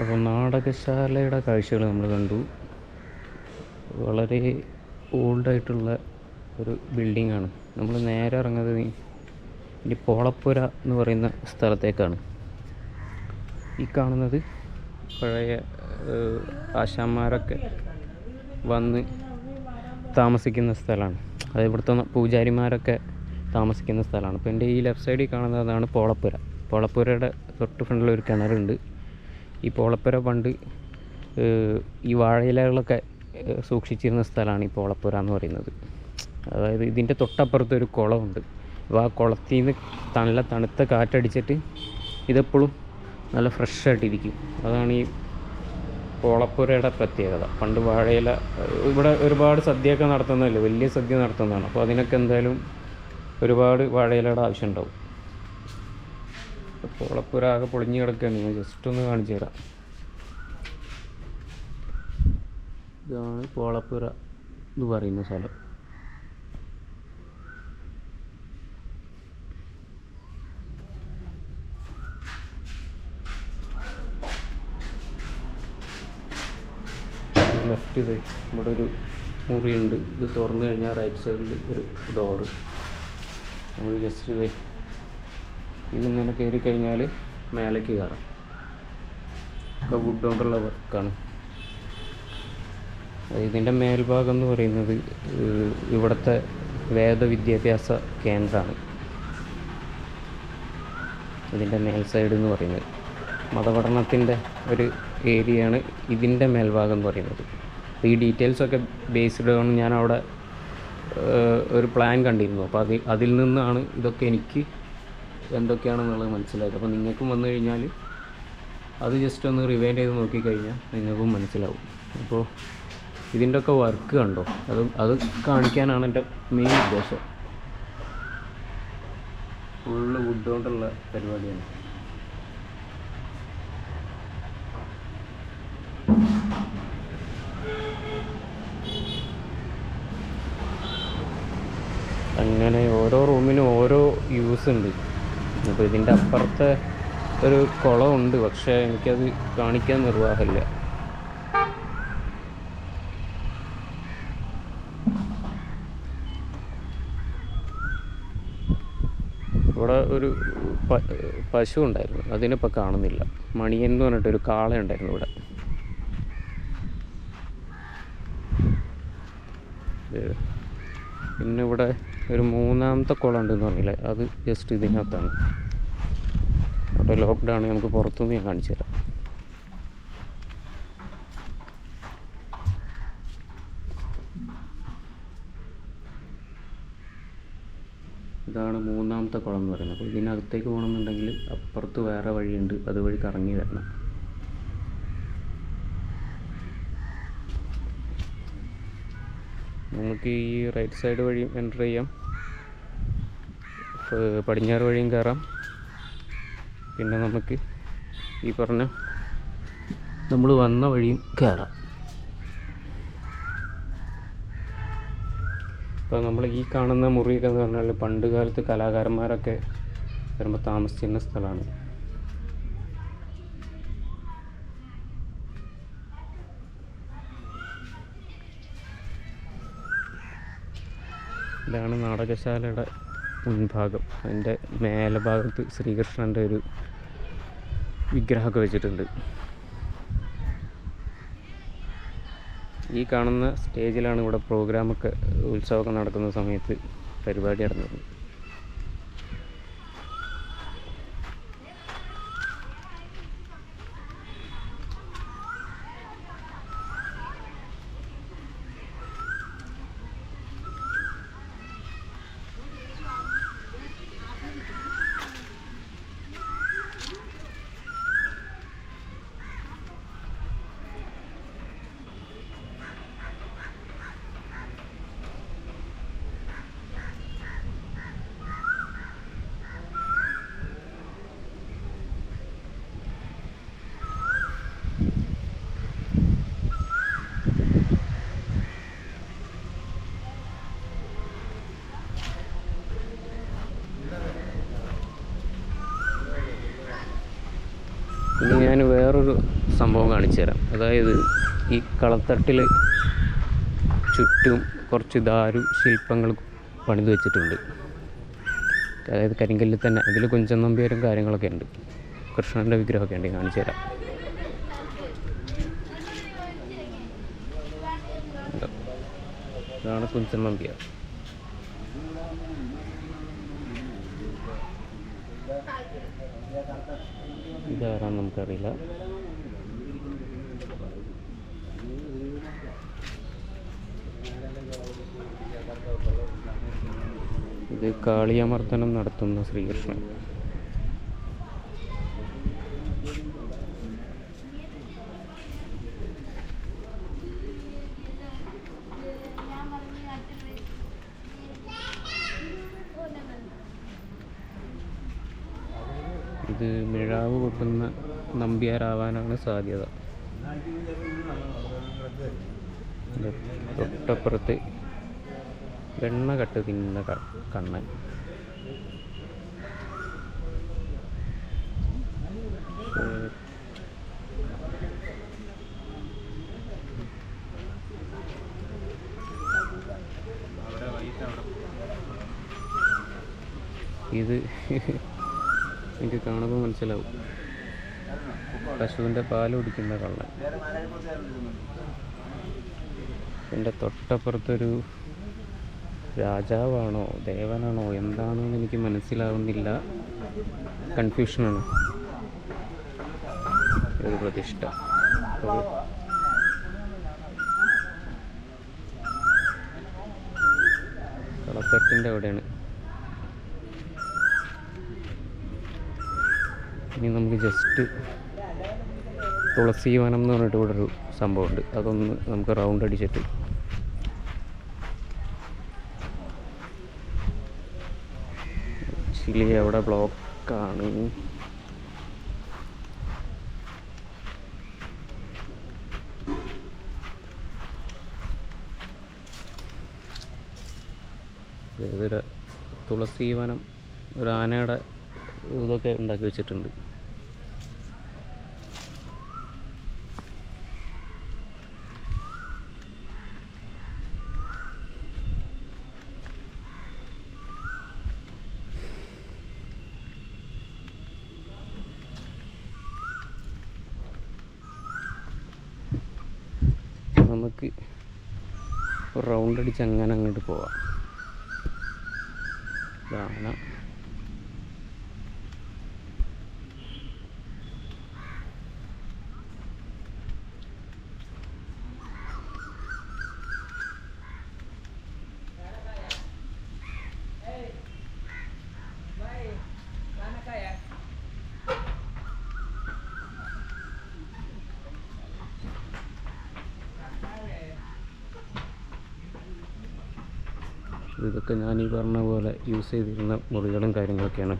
അപ്പോൾ നാടകശാലയുടെ കാഴ്ചകൾ നമ്മൾ കണ്ടു. വളരെ ഓൾഡായിട്ടുള്ള ഒരു ബിൽഡിംഗ് ആണ് നമ്മൾ നേരെ ഇറങ്ങുന്നത് ഇനി പോളപ്പുര എന്ന് പറയുന്ന സ്ഥലത്തേക്കാണ്. ഈ കാണുന്നത് പഴയ ആശാന്മാരൊക്കെ വന്ന് താമസിക്കുന്ന സ്ഥലമാണ്. അത് ഇവിടുത്തെ പൂജാരിമാരൊക്കെ താമസിക്കുന്ന സ്ഥലമാണ്. അപ്പോൾ എന്റെ ഈ ലെഫ്റ്റ് സൈഡിൽ കാണുന്നതാണ് പോളപ്പുര. പോളപ്പുരയുടെ തൊട്ട് ഫ്രണ്ടിൽ ഒരു കിണറുണ്ട്. ഈ പോളപ്പുര പണ്ട് ഈ വാഴയിലകളൊക്കെ സൂക്ഷിച്ചിരുന്ന സ്ഥലമാണ് ഈ പോളപ്പുര എന്ന് പറയുന്നത്. അതായത് ഇതിന്റെ തൊട്ടപ്പുറത്ത് ഒരു കുളമുണ്ട്. അപ്പോൾ ആ കുളത്തിൽ നിന്ന് നല്ല തണുത്ത കാറ്റടിച്ചിട്ട് ഇതെപ്പോഴും നല്ല ഫ്രഷായിട്ടിരിക്കും അതാണ് ഈ പോളപ്പുരയുടെ പ്രത്യേകത. പണ്ട് വാഴയില ഇവിടെ ഒരുപാട് സദ്യയൊക്കെ നടത്തുന്നതല്ലേ? വലിയ സദ്യ നടത്തുന്നതാണ്. അപ്പോൾ അതിനൊക്കെ എന്തായാലും ഒരുപാട് വാഴയിലയുടെ ആവശ്യം ഉണ്ടാവും. പോളപ്പുര ആകെ പൊളിഞ്ഞു കിടക്കുകയാണ്. ഞാൻ ജസ്റ്റ് ഒന്ന് കാണിച്ചു തരാം. ഇതാണ് പോളപ്പുര എന്ന് പറയുന്ന സ്ഥലം. ലെഫ്റ്റ് സൈഡ് ഇവിടെ ഒരു മുറിയുണ്ട്. ഇത് തുറന്നു കഴിഞ്ഞാൽ റൈറ്റ് സൈഡിൽ ഒരു ഡോറ് നമ്മൾ ജസ്റ്റ് ഇതിങ്ങനെ കയറി കഴിഞ്ഞാൽ മേലേക്ക് കയറാം. ഒക്കെ വുഡ് കൊണ്ടുള്ള വർക്കാണ് ഇതിന്റെ മേൽഭാഗം എന്ന് പറയുന്നത് ഇവിടുത്തെ ഇവിടുത്തെ വേദവിദ്യാഭ്യാസ കേന്ദ്രമാണ്. ഇതിന്റെ മേൽ സൈഡ് എന്ന് പറയുന്നത്. മതപഠനത്തിന്റെ ഒരു ഏരിയയാണ് ഇതിന്റെ മേൽഭാഗം എന്ന് പറയുന്നത്. ഈ ഡീറ്റെയിൽസൊക്കെ ബേസ്ഡ് ഓൺ ഞാൻ അവിടെ ഒരു പ്ലാൻ കണ്ടിരുന്നു. അപ്പോൾ അതിൽ അതിൽ നിന്നാണ് ഇതൊക്കെ എനിക്ക് എന്തൊക്കെയാണെന്നുള്ളത് മനസ്സിലായത്? അപ്പോൾ നിങ്ങൾക്കും വന്നു കഴിഞ്ഞാൽ അത് ജസ്റ്റ് ഒന്ന് റിവൈൻഡ് ചെയ്ത് നോക്കിക്കഴിഞ്ഞാൽ നിങ്ങൾക്കും മനസ്സിലാവും. അപ്പോൾ ഇതിന്റെ ഒക്കെ വർക്ക് കണ്ടോ? അത് അത് കാണിക്കാനാണ് എന്റെ മെയിൻ ഉദ്ദേശം. ഫുള്ള് വുഡ് കൊണ്ടുള്ള പരിപാടിയാണ്. അങ്ങനെ ഓരോ റൂമിനും ഓരോ യൂസ് ഉണ്ട്. അപ്പോൾ ഇതിന്റെ അപ്പുറത്തെ ഒരു കുളമുണ്ട്. പക്ഷേ എനിക്കത് കാണിക്കാൻ നിർവാഹമില്ല. ഇവിടെ ഒരു പശു ഉണ്ടായിരുന്നു. അതിനിപ്പോൾ കാണുന്നില്ല. മണിയൻ എന്ന് പറഞ്ഞിട്ടൊരു കാള ഉണ്ടായിരുന്നു ഇവിടെ. പിന്നെ ഇവിടെ ഒരു മൂന്നാമത്തെ കുളം ഉണ്ടെന്ന് പറഞ്ഞില്ലേ? അത് ജസ്റ്റ് ഇതിനകത്താണ്. അവിടെ ലോക്ക്ഡൗൺ നമുക്ക് പുറത്തുനിന്ന് ഞാൻ കാണിച്ചു തരാം. ഇതാണ് മൂന്നാമത്തെ കുളം എന്ന് പറയുന്നത്. അപ്പോൾ ഇതിനകത്തേക്ക് പോകണമെന്നുണ്ടെങ്കിൽ അപ്പുറത്ത് വേറെ വഴിയുണ്ട്. അതുവഴി കറങ്ങി വരണം. നമുക്ക് ഈ റൈറ്റ് സൈഡ് വഴിയും എന്റർ ചെയ്യാം. പടിഞ്ഞാറ് വഴിയും കയറാം പിന്നെ നമുക്ക് ഈ പറഞ്ഞ നമ്മൾ വന്ന വഴിയും കയറാം ഇപ്പോൾ നമ്മൾ ഈ കാണുന്ന മുറിയൊക്കെ എന്ന് പറഞ്ഞാൽ പണ്ട് കാലത്ത് കലാകാരന്മാരൊക്കെ വരുമ്പോൾ താമസിച്ചിരുന്ന സ്ഥലമാണ്. ഇതാണ് നാടകശാലയുടെ മുൻഭാഗം. അതിന്റെ മേലെ ഭാഗത്ത് ശ്രീകൃഷ്ണന്റെ ഒരു വിഗ്രഹമൊക്കെ വെച്ചിട്ടുണ്ട്. ഈ കാണുന്ന സ്റ്റേജിലാണ് ഇവിടെ പ്രോഗ്രാമൊക്കെ ഉത്സവമൊക്കെ നടക്കുന്ന സമയത്ത് പരിപാടി നടന്നത്. ഇനി ഞാൻ വേറൊരു സംഭവം കാണിച്ചു തരാം. അതായത് ഈ കളത്തട്ടിൽ ചുറ്റും കുറച്ച് ദാരു ശില്പങ്ങൾ പണിത് വെച്ചിട്ടുണ്ട്. അതായത് കരിങ്കല്ലിൽ തന്നെ അതിൽ കുഞ്ചൻ നമ്പ്യാരും കാര്യങ്ങളൊക്കെ ഉണ്ട്. കൃഷ്ണന്റെ വിഗ്രഹമൊക്കെ ഉണ്ട് കാണിച്ചു തരാം. ഇതാണ് കുഞ്ചൻ നമ്പ്യാർ. ഇതാരാന്ന് നമുക്കറിയില്ല. ഇത് കാളിയമർദ്ദനം നടത്തുന്ന ശ്രീകൃഷ്ണൻ. ഇത് മിഴാവ് കൊട്ടുന്ന നമ്പ്യാരാവാനാണ് സാധ്യത. തൊട്ടപ്പുറത്ത് വെണ്ണ കട്ട് തിന്നുന്ന കണ്ണൻ. ഇത് എനിക്ക് കാണുമ്പോൾ മനസ്സിലാവും. പശുവിന്റെ പാൽ കുടിക്കുന്ന കള്ളൻ. എന്റെ തൊട്ടപ്പുറത്തൊരു രാജാവാണോ ദേവനാണോ എന്താണെന്ന് എനിക്ക് മനസ്സിലാവുന്നില്ല. കൺഫ്യൂഷനാണ്. ഒരു പ്രതിഷ്ഠ. കളത്തട്ടിന്റെ അവിടെയാണ്. ഇനി നമുക്ക് ജസ്റ്റ് തുളസി വനം എന്ന് പറഞ്ഞിട്ട് ഇവിടെ ഒരു സംഭവമുണ്ട്. അതൊന്ന് നമുക്ക് റൗണ്ട് അടിച്ചിട്ട്. ആക്ച്വലി അവിടെ ബ്ലോക്കാണ് തുളസി വനം ഒരു ആനയുടെ ഇതൊക്കെ ഉണ്ടാക്കി വെച്ചിട്ടുണ്ട്. നമുക്ക് റൗണ്ട് അടിച്ച് അങ്ങനെ അങ്ങോട്ട് പോവാം. ഇതാണ് ഇതൊക്കെ ഞാൻ ഈ പറഞ്ഞ പോലെ യൂസ് ചെയ്തിരുന്ന മുറികളും കാര്യങ്ങളൊക്കെയാണ്.